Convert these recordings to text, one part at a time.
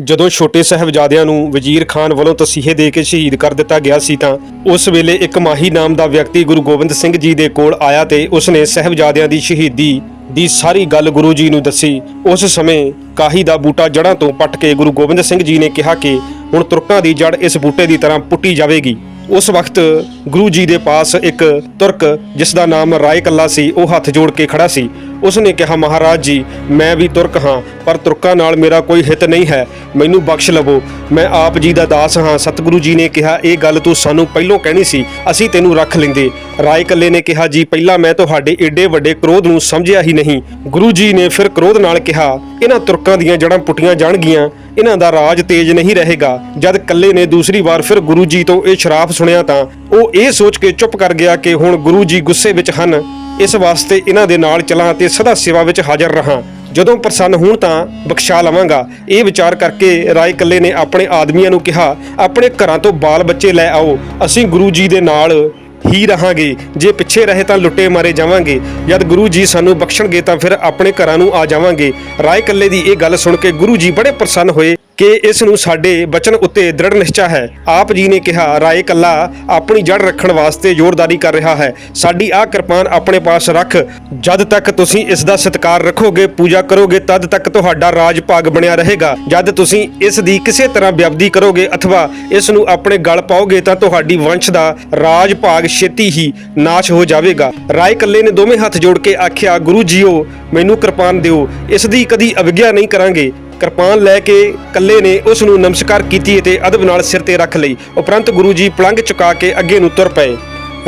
ਜਦੋਂ ਛੋਟੇ ਸਾਹਿਬਜ਼ਾਦਿਆਂ ਨੂੰ ਵਜ਼ੀਰ ਖਾਨ ਵੱਲੋਂ ਤਸੀਹੇ ਦੇ ਕੇ ਸ਼ਹੀਦ ਕਰ ਦਿੱਤਾ ਗਿਆ ਸੀ ਤਾਂ ਉਸ ਵੇਲੇ ਇੱਕ ਮਾਹੀ ਨਾਮ ਦਾ ਵਿਅਕਤੀ ਗੁਰੂ ਗੋਬਿੰਦ ਸਿੰਘ ਜੀ ਦੇ ਕੋਲ ਆਇਆ ਤੇ ਉਸਨੇ ਸਾਹਿਬਜ਼ਾਦਿਆਂ ਦੀ ਸ਼ਹੀਦੀ ਦੀ ਸਾਰੀ ਗੱਲ ਗੁਰੂ ਜੀ ਨੂੰ ਦੱਸੀ। ਉਸ ਸਮੇਂ ਕਾਹੀ ਦਾ ਬੂਟਾ ਜੜ੍ਹਾਂ ਤੋਂ ਪੱਟ ਕੇ ਗੁਰੂ ਗੋਬਿੰਦ ਸਿੰਘ ਜੀ ਨੇ ਕਿਹਾ ਕਿ ਹੁਣ ਤੁਰਕਾਂ ਦੀ ਜੜ ਇਸ ਬੂਟੇ ਦੀ ਤਰ੍ਹਾਂ ਪੁੱਟੀ ਜਾਵੇਗੀ। ਉਸ ਵਕਤ ਗੁਰੂ ਜੀ ਦੇ ਪਾਸ ਇੱਕ ਤੁਰਕ, ਜਿਸ ਦਾ ਨਾਮ ਰਾਏ ਕੱਲਾ ਸੀ, ਉਹ ਹੱਥ ਜੋੜ ਕੇ ਖੜਾ ਸੀ। ਉਸਨੇ ਕਿਹਾ, ਮਹਾਰਾਜ ਜੀ, ਮੈਂ ਵੀ ਤੁਰਕ ਹਾਂ, ਪਰ ਤੁਰਕਾਂ ਨਾਲ ਮੇਰਾ ਕੋਈ ਹਿੱਤ ਨਹੀਂ ਹੈ। ਮੈਨੂੰ ਬਖਸ਼ ਲਵੋ। ਮੈਂ ਆਪ ਜੀ ਦਾ ਦਾਸ ਹਾਂ। ਸਤਿਗੁਰੂ ਜੀ ਨੇ ਕਿਹਾ, ਇਹ ਗੱਲ ਤੂੰ ਸਾਨੂੰ ਪਹਿਲਾਂ ਕਹਿਣੀ ਸੀ, ਅਸੀਂ ਤੈਨੂੰ ਰੱਖ ਲੈਂਦੇ। ਰਾਏ ਕੱਲੇ ਨੇ ਕਿਹਾ, ਜੀ, ਪਹਿਲਾਂ ਮੈਂ ਤੁਹਾਡੇ ਏਡੇ ਵੱਡੇ ਕ੍ਰੋਧ ਨੂੰ ਸਮਝਿਆ ਹੀ ਨਹੀਂ। ਗੁਰੂ ਜੀ ਨੇ ਫਿਰ ਕ੍ਰੋਧ ਨਾਲ ਕਿਹਾ, ਇਹਨਾਂ ਤੁਰਕਾਂ ਦੀਆਂ ਜੜਾਂ ਪੁੱਟੀਆਂ ਜਾਣਗੀਆਂ। ਇਹਨਾਂ ਦਾ ਰਾਜ ਤੇਜ ਨਹੀਂ ਰਹੇਗਾ। ਜਦ ਕੱਲੇ ਨੇ ਦੂਸਰੀ ਵਾਰ ਫਿਰ ਗੁਰੂ ਜੀ ਤੋਂ ਇਹ ਸ਼ਰਾਫ ਸੁਣਿਆ ਤਾਂ ਉਹ ਇਹ ਸੋਚ ਕੇ ਚੁੱਪ ਕਰ ਗਿਆ ਕਿ ਹੁਣ ਗੁਰੂ ਜੀ ਗੁੱਸੇ ਵਿੱਚ ਹਨ। ਇਸ ਵਾਸਤੇ ਇਹਨਾਂ ਦੇ ਨਾਲ ਚਲਾਂ ਤੇ ਸਦਾ ਸੇਵਾ ਵਿੱਚ ਹਾਜ਼ਰ ਰਹਾਂ। ਜਦੋਂ ਪ੍ਰਸੰਨ ਹੋਣ ਤਾਂ ਬਖਸ਼ਾ ਲਵਾਂਗਾ। ਇਹ ਵਿਚਾਰ ਕਰਕੇ ਰਾਏ ਕੱਲੇ ਨੇ ਆਪਣੇ ਆਦਮੀਆਂ ਨੂੰ ਕਿਹਾ, ਆਪਣੇ ਘਰਾਂ ਤੋਂ ਬਾਲ ਬੱਚੇ ਲੈ ਆਓ। ਅਸੀਂ ਗੁਰੂ ਜੀ ਦੇ ਨਾਲ ਹੀ ਰਹਾਂਗੇ। ਜੇ ਪਿੱਛੇ ਰਹੇ ਤਾਂ ਲੁੱਟੇ ਮਾਰੇ ਜਾਵਾਂਗੇ। ਜਦ ਗੁਰੂ ਜੀ ਸਾਨੂੰ ਬਖਸ਼ਣਗੇ ਤਾਂ ਫਿਰ ਆਪਣੇ ਘਰਾਂ ਨੂੰ ਆ ਜਾਵਾਂਗੇ। ਰਾਏ ਕੱਲੇ ਦੀ ਇਹ ਗੱਲ ਸੁਣ ਕੇ ਗੁਰੂ ਜੀ ਬੜੇ ਪ੍ਰਸੰਨ ਹੋਏ। ਕਿ ਇਸ ਨੂੰ ਸਾਡੇ ਬਚਨ ਉੱਤੇ ਦ੍ਰਿੜ ਨਿਸ਼ਚਾ ਹੈ। ਆਪ ਜੀ ਨੇ ਕਿਹਾ, ਰਾਏ ਕੱਲਾ ਆਪਣੀ ਜੜ ਰੱਖਣ ਵਾਸਤੇ ਜ਼ੋਰਦਾਰੀ ਕਰ ਰਿਹਾ ਹੈ। ਸਾਡੀ ਆਹ ਕਿਰਪਾਨ ਆਪਣੇ ਪਾਸ ਰੱਖ। ਜਦ ਤੱਕ ਤੁਸੀਂ ਇਸ ਦਾ ਸਤਿਕਾਰ ਰੱਖੋਗੇ, ਪੂਜਾ ਕਰੋਗੇ, ਤਦ ਤੱਕ ਤੁਹਾਡਾ ਰਾਜ ਭਾਗ ਬਣਿਆ ਰਹੇਗਾ। ਜਦ ਤੁਸੀਂ ਇਸ ਦੀ ਕਿਸੇ ਤਰ੍ਹਾਂ ਵਿਅਬਦੀ ਕਰੋਗੇ ਅਥਵਾ ਇਸ ਨੂੰ ਆਪਣੇ ਗਲ ਪਾਓਗੇ, ਤਾਂ ਤੁਹਾਡੀ ਵੰਸ਼ ਦਾ ਰਾਜ ਭਾਗ ਛੇਤੀ ਹੀ ਨਾਸ਼ ਹੋ ਜਾਵੇਗਾ। ਰਾਏ ਕੱਲੇ ਨੇ ਦੋਵੇਂ ਹੱਥ ਜੋੜ ਕੇ ਆਖਿਆ, ਗੁਰੂ ਜੀਓ, ਮੈਨੂੰ ਕਿਰਪਾਨ ਦਿਓ। ਇਸ ਦੀ ਕਦੀ ਅਵਗਿਆ ਨਹੀਂ ਕਰਾਂਗੇ। ਕਿਰਪਾਨ ਲੈ ਕੇ ਕੱਲੇ ਨੇ ਉਸ ਨੂੰ ਨਮਸਕਾਰ ਕੀਤੀ ਅਤੇ ਅਦਬ ਨਾਲ ਸਿਰ ਤੇ ਰੱਖ ਲਈ। ਉਪਰੰਤ ਗੁਰੂ ਜੀ ਪਲੰਘ ਚੁਕਾ ਕੇ ਅੱਗੇ ਨੂੰ ਤੁਰ ਪਏ।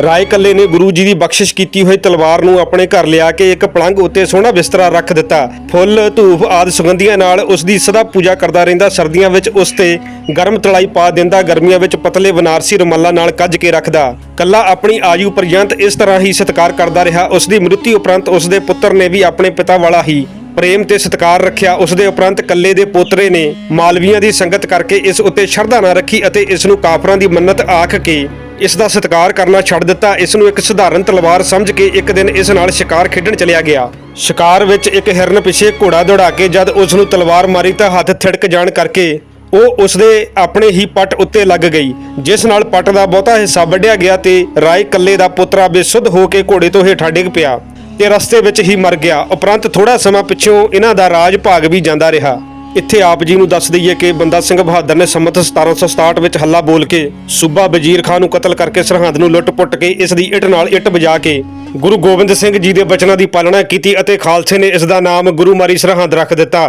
ਰਾਏ ਕੱਲੇ ਨੇ ਗੁਰੂ ਜੀ ਦੀ ਬਖਸ਼ਿਸ਼ ਕੀਤੀ ਹੋਈ ਤਲਵਾਰ ਨੂੰ ਆਪਣੇ ਘਰ ਲਿਆ ਕੇ ਇੱਕ ਪਲੰਘ ਉੱਤੇ ਸੋਹਣਾ ਬਿਸਤਰਾ ਰੱਖ ਦਿੱਤਾ। ਫੁੱਲ ਧੂਫ ਆਦਿ ਸੁਗੰਧੀਆਂ ਨਾਲ ਉਸ ਦੀ ਸਦਾ ਪੂਜਾ ਕਰਦਾ ਰਹਿੰਦਾ, ਸਰਦੀਆਂ ਵਿੱਚ ਉਸ ਤੇ ਗਰਮ ਤਲਾਈ ਪਾ ਦਿੰਦਾ, ਗਰਮੀਆਂ ਵਿੱਚ ਪਤਲੇ ਬਨਾਰਸੀ ਰੁਮਾਲਾਂ ਨਾਲ ਕੱਜ ਕੇ ਰੱਖਦਾ। ਕੱਲਾ ਆਪਣੀ ਆਯੂ ਪਰਯੰਤ ਇਸ ਤਰ੍ਹਾਂ ਹੀ ਸਤਿਕਾਰ ਕਰਦਾ ਰਿਹਾ। ਉਸ ਦੀ ਮ੍ਰਿਤਿੂ ਉਪਰੰਤ ਉਸ ਦੇ ਪੁੱਤਰ ਨੇ ਵੀ ਆਪਣੇ ਪਿਤਾ ਵਾਲਾ ਹੀ ਪ੍ਰੇਮ ਤੇ ਸਤਿਕਾਰ ਰੱਖਿਆ ਉਸ ਦੇ ਉਪਰੰਤ ਕੱਲੇ ਦੇ ਪੋਤਰੇ ਨੇ ਮਾਲਵੀਆਂ ਦੀ ਸੰਗਤ ਕਰਕੇ ਇਸ ਉੱਤੇ ਸ਼ਰਧਾ ਨਾ ਰੱਖੀ ਅਤੇ ਇਸ ਨੂੰ ਕਾਫਰਾਂ ਦੀ ਮੰਨਤ ਆਖ ਕੇ ਇਸ ਦਾ ਸਤਿਕਾਰ ਕਰਨਾ ਛੱਡ ਦਿੱਤਾ। ਇਸ ਨੂੰ ਇੱਕ ਸਧਾਰਨ ਤਲਵਾਰ ਸਮਝ ਕੇ ਇੱਕ ਦਿਨ ਇਸ ਨਾਲ ਸ਼ਿਕਾਰ ਖੇਡਣ ਚਲਿਆ ਗਿਆ। ਸ਼ਿਕਾਰ ਵਿੱਚ ਇੱਕ ਹਿਰਨ ਪਿੱਛੇ ਘੋੜਾ ਦੌੜਾ ਕੇ ਜਦ ਉਸ ਨੂੰ ਤਲਵਾਰ ਮਾਰੀ ਤਾਂ ਹੱਥ ਥਿੜਕ ਜਾਣ ਕਰਕੇ ਉਹ ਉਸਦੇ ਆਪਣੇ ਹੀ ਪੱਟ ਉੱਤੇ ਲੱਗ ਗਈ, ਜਿਸ ਨਾਲ ਪੱਟ ਦਾ ਬਹੁਤਾ ਹਿੱਸਾ ਵੱਢਿਆ ਗਿਆ ਤੇ ਰਾਏ ਕੱਲੇ ਦਾ ਪੁੱਤਰਾ ਬੇਸੁੱਧ ਹੋ ਕੇ ਘੋੜੇ ਤੋਂ ਹੇਠਾਂ ਡਿੱਗ ਪਿਆ। ਤੇ ਰਸਤੇ ਵਿੱਚ ਹੀ ਮਰ ਗਿਆ। ਉਪਰੰਤ ਥੋੜਾ ਸਮਾਂ ਪਿੱਛੋਂ ਇਹਨਾਂ ਦਾ ਰਾਜ ਭਾਗ ਵੀ ਜਾਂਦਾ ਰਿਹਾ। ਇੱਥੇ ਆਪ ਜੀ ਨੂੰ ਦੱਸ ਦਈਏ ਕਿ ਬੰਦਾ ਸਿੰਘ ਬਹਾਦਰ ਨੇ ਸੰਮਤ 1767 ਵਿੱਚ ਹੱਲਾ ਬੋਲ ਕੇ ਸੂਬਾ ਵਜ਼ੀਰ ਖਾਨ ਨੂੰ ਕਤਲ ਕਰਕੇ ਸਰਹੰਦ ਨੂੰ ਲੁੱਟ-ਪੁੱਟ ਕੇ ਇਸ ਦੀ ਇੱਟ ਨਾਲ ਇੱਟ ਵਜਾ ਕੇ ਗੁਰੂ ਗੋਬਿੰਦ ਸਿੰਘ ਜੀ ਦੇ ਬਚਨਾਂ ਦੀ ਪਾਲਣਾ ਕੀਤੀ ਅਤੇ ਖਾਲਸੇ ਨੇ ਇਸ ਦਾ ਨਾਮ ਗੁਰੂ ਮਾਰੀ ਸਰਹੰਦ ਰੱਖ ਦਿੱਤਾ।